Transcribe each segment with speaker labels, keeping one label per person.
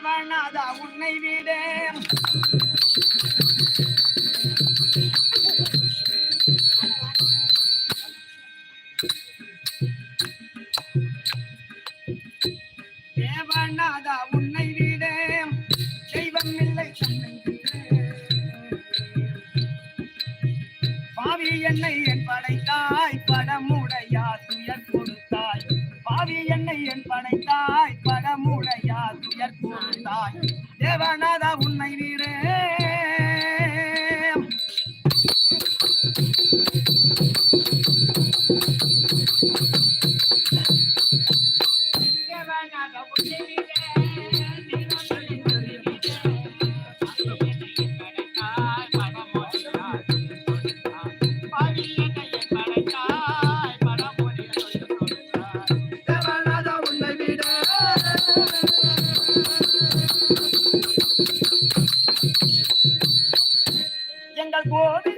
Speaker 1: தேவனாதா உன்னை விட. ஆவி என்னை என் படைத்தாய்
Speaker 2: படமுடையார்
Speaker 1: உயர் தாய் தேவனா I algodón.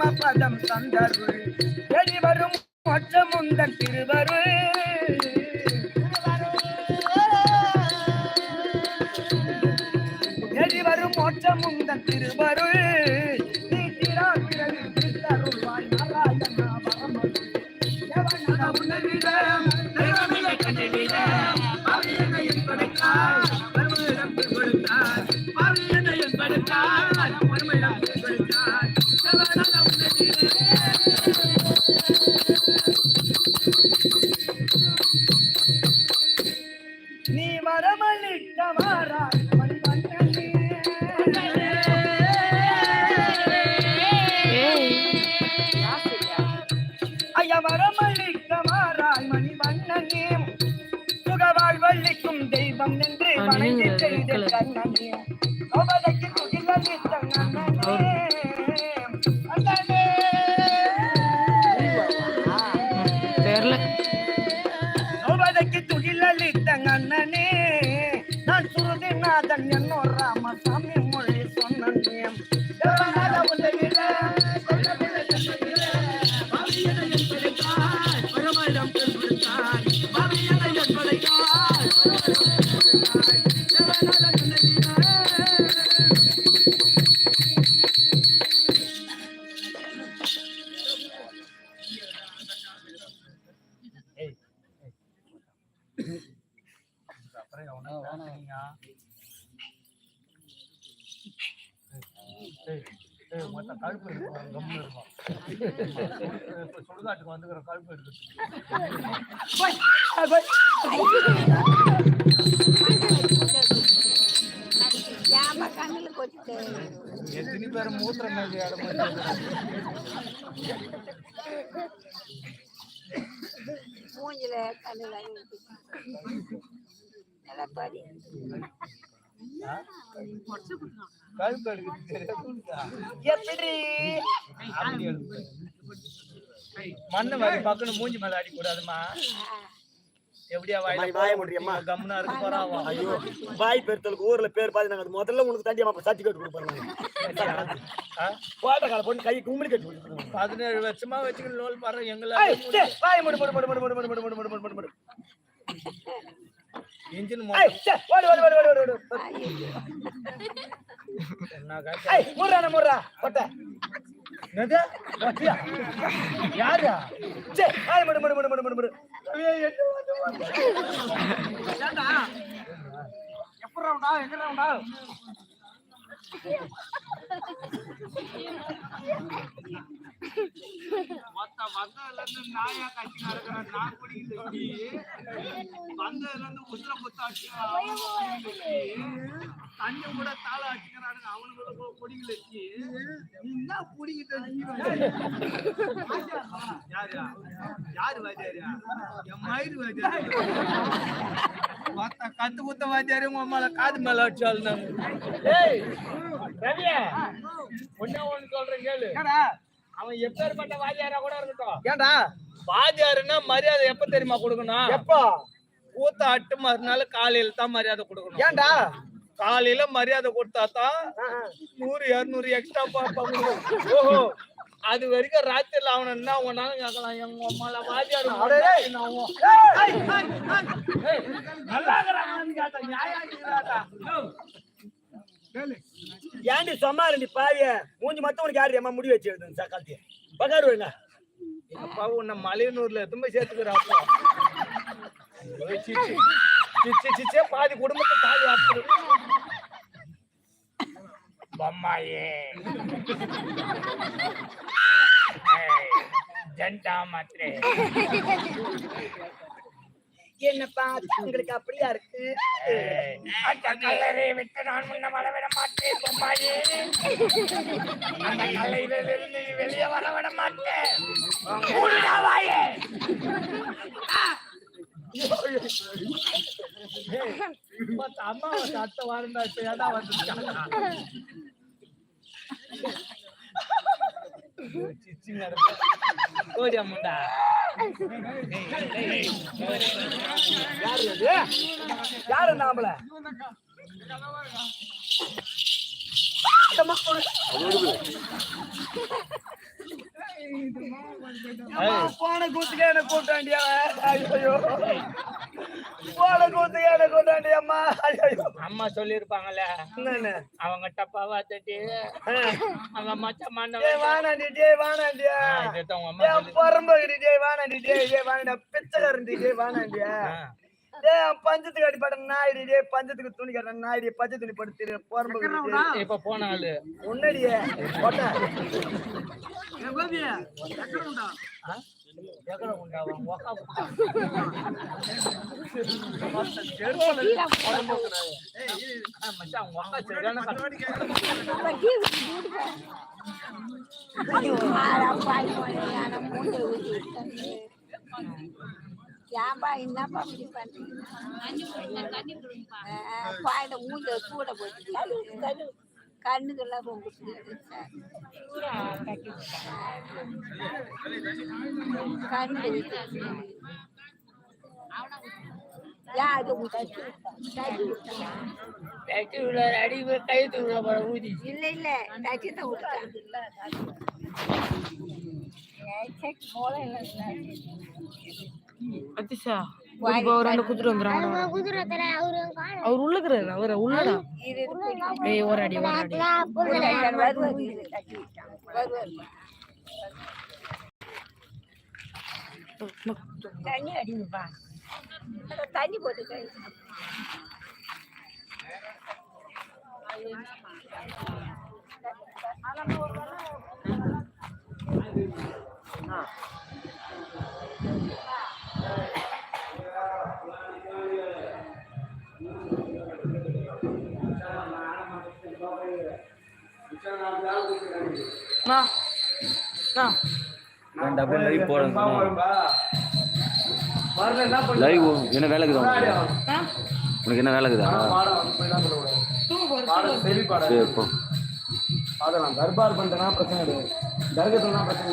Speaker 1: பரமபதம் தந்தருள். வெளிவரும் மொச்சம் உந்தன் திருவருள். Mm.
Speaker 2: அப்புறம் எவனா வாங்கினீங்க? ஏய், ஏய், மொத்த கழுப்பு இருக்கும், கம்மு இருக்கும். இப்போ சுடுகாட்டுக்கு வந்துக்கிற கழுப்பு எடுத்து
Speaker 3: ஏமா கண்ணுல
Speaker 2: எத்தனை பேர் மூத்திர மேலே இடம்
Speaker 3: மூஞ்சில கண்ணுல
Speaker 2: மண்ணு மாதிரி பக்கன்னு மூஞ்சி மேல அடி கூடாதுமா எப்படியா
Speaker 4: அம்மா, வாயை மூடுறியம்மா?
Speaker 2: கம்முனா இருக்கு போறாவா
Speaker 4: ஐயோ பாய் பெருத்தலுக்கு ஊர்ல பேர் பாதி நாங்க முதல்ல உனக்கு தாண்டி அம்மா சர்டிபிகேட் கொடுப்பாங்க. போட்ட கால போட்டு கை கும்பிடி கட்டி கொடுப்பாங்க.
Speaker 2: பதினேழு வருஷமா வச்சுக்கிட்டு லோல் பாரு எங்களை
Speaker 1: வாயை மூடு, மூடு, மூடு, மூடு, மூடு, மூடு, மூடு, மூடு, மூடு, மூடு, மூடு.
Speaker 2: இன்ஜின்
Speaker 1: ஓடு ஓடு ஓடு ஓடு ஓடு முர்ரா முர்ரா கொட்ட?
Speaker 2: என்னது? ஒட்டியா யாரா?
Speaker 1: சே ஆய் மடு மடு மடு மடு மடு மடு. எப்ப ரவுண்டா எங்க ரவுண்டா மொத்த வந்ததுல இருந்து நாயா கட்டி நடக்கிற நான் குடிக்கிட்டு வந்ததுல இருந்து உசுர குத்த தண்ணி கூட தாள அடிக்கிறானுங்க அவனுக்கு கொடிகள் நீ என்ன புடிக்கிட்டு யாரு யாரு வாத்தியாரியா என் மயிறு வாத்தியாரு மொத்த கத்து குத்த வாத்தியாரு உன் மேல காது மேல அடிச்சாலும்
Speaker 2: ஏய் ரவியா ஒண்ணே ஒண்ணு சொல்றேன் கேளு. அவன் எப்பேற்பட்ட கூட இருக்கட்டும்.
Speaker 1: ஏண்டா
Speaker 2: வாத்தியாருன்னா மரியாதை எப்ப தெரியுமா கொடுக்கணும்?
Speaker 1: எப்போ?
Speaker 2: கூத்த அட்டு மறுநாள் காலையில தான் மரியாதை கொடுக்கணும்.
Speaker 1: ஏண்டா
Speaker 2: காலையில மரியாதை கொடுத்தா தான் நூறு இருநூறு எக்ஸ்ட்ரா பார்ப்பாங்க ஓஹோ. அது வரைக்கும் ராத்திரில அவன என்ன ஒன்னாலும் கேட்கலாம். எங்க அம்மால வாத்தியார்
Speaker 1: அடேய்.
Speaker 2: நல்லா
Speaker 4: ஏன்டி சும்மா ரெண்டு பாவிய? மூஞ்சி மட்டும் உனக்கு யாரு அம்மா முடி வச்சு எழுதுங்க சக்காலத்தி பகாரு வேணா
Speaker 2: அப்பா உன்னை மலையனூர்ல எதுவுமே சேர்த்துக்கிறாப்பா சிச்சி சிச்சி சிச்சே பாதி குடும்பத்தை தாலி ஆத்துறது பொம்மாயே. ஜண்டா மாத்திரே.
Speaker 4: என்னப்பா உங்களுக்கு அப்படியா இருக்கு?
Speaker 2: அந்த கல்லறை விட்டு நான் முன்ன வர விட மாட்டேன் பொம்மாயே அந்த கல்லையிலிருந்து வெளியே வர விட மாட்டேன் வாயே மத்த அம்மாவை அடுத்த வாரம் தான் இப்ப ஏடா வந்துருக்காங்க கோடி அம்முண்டா
Speaker 4: யாரு அது யாரு நாமல போன கூத்துக்கே என்ன கூட்டாண்டியா ஐயோ போன கூத்துக்கே என்ன கூட்டாண்டி அம்மா.
Speaker 2: அம்மா சொல்லிருப்பாங்கல்ல அவங்க டப்பாவா தட்டி அவங்க மச்ச
Speaker 4: டேய்
Speaker 2: மாண்டவன்
Speaker 4: வானாண்டி டேய் வானாண்டியா பொறம்பகிரி டேய் வானாண்டி டேய் டேய் வானாண்டா பிச்சைக்காரன்டி டேய் வானாண்டியா பஞ்சத்துக்கு அடிப்பட்ட நாயுடி டேய் பஞ்சத்துக்கு துணி கட்ட நாயுடி பஞ்ச துணி படுத்து
Speaker 2: இப்ப போன ஆளு.
Speaker 4: முன்னாடியே கொட்டை
Speaker 1: ஏ கோபி எக்கட உண்டா
Speaker 3: ஏன்பா என்னப்பா இப்படி பண்றீங்க பாயிட மூஞ்ச போட்டு கண்ணுக்கெல்லாம் ரொம்ப கண்ணு
Speaker 2: கை போல ஊதி.
Speaker 3: இல்ல இல்ல தட்டி தான் விட்டுட்டான்
Speaker 5: அத்திஷா. ஒரு ரெண்டு குத்துட்டு வந்துடுறாங்க அவர் உள்ளுக்குறாரு அவரை உள்ளடா.
Speaker 3: இது இது பிடிக்கும்.
Speaker 5: ஏய்
Speaker 3: விட்டான் வருவாரு தண்ணி போட்டு
Speaker 6: அப்படியே லைவ் போடுங்க லைவ் என்ன வேலைக்குதா உனக்கு? உனக்கு என்ன வேலைக்குதா சரி போ.
Speaker 4: அதெல்லாம் தர்பார் பண்ணிட்டேன்னா பிரச்சனை கிடையாது. தர்கத்துலாம் பிரச்சனை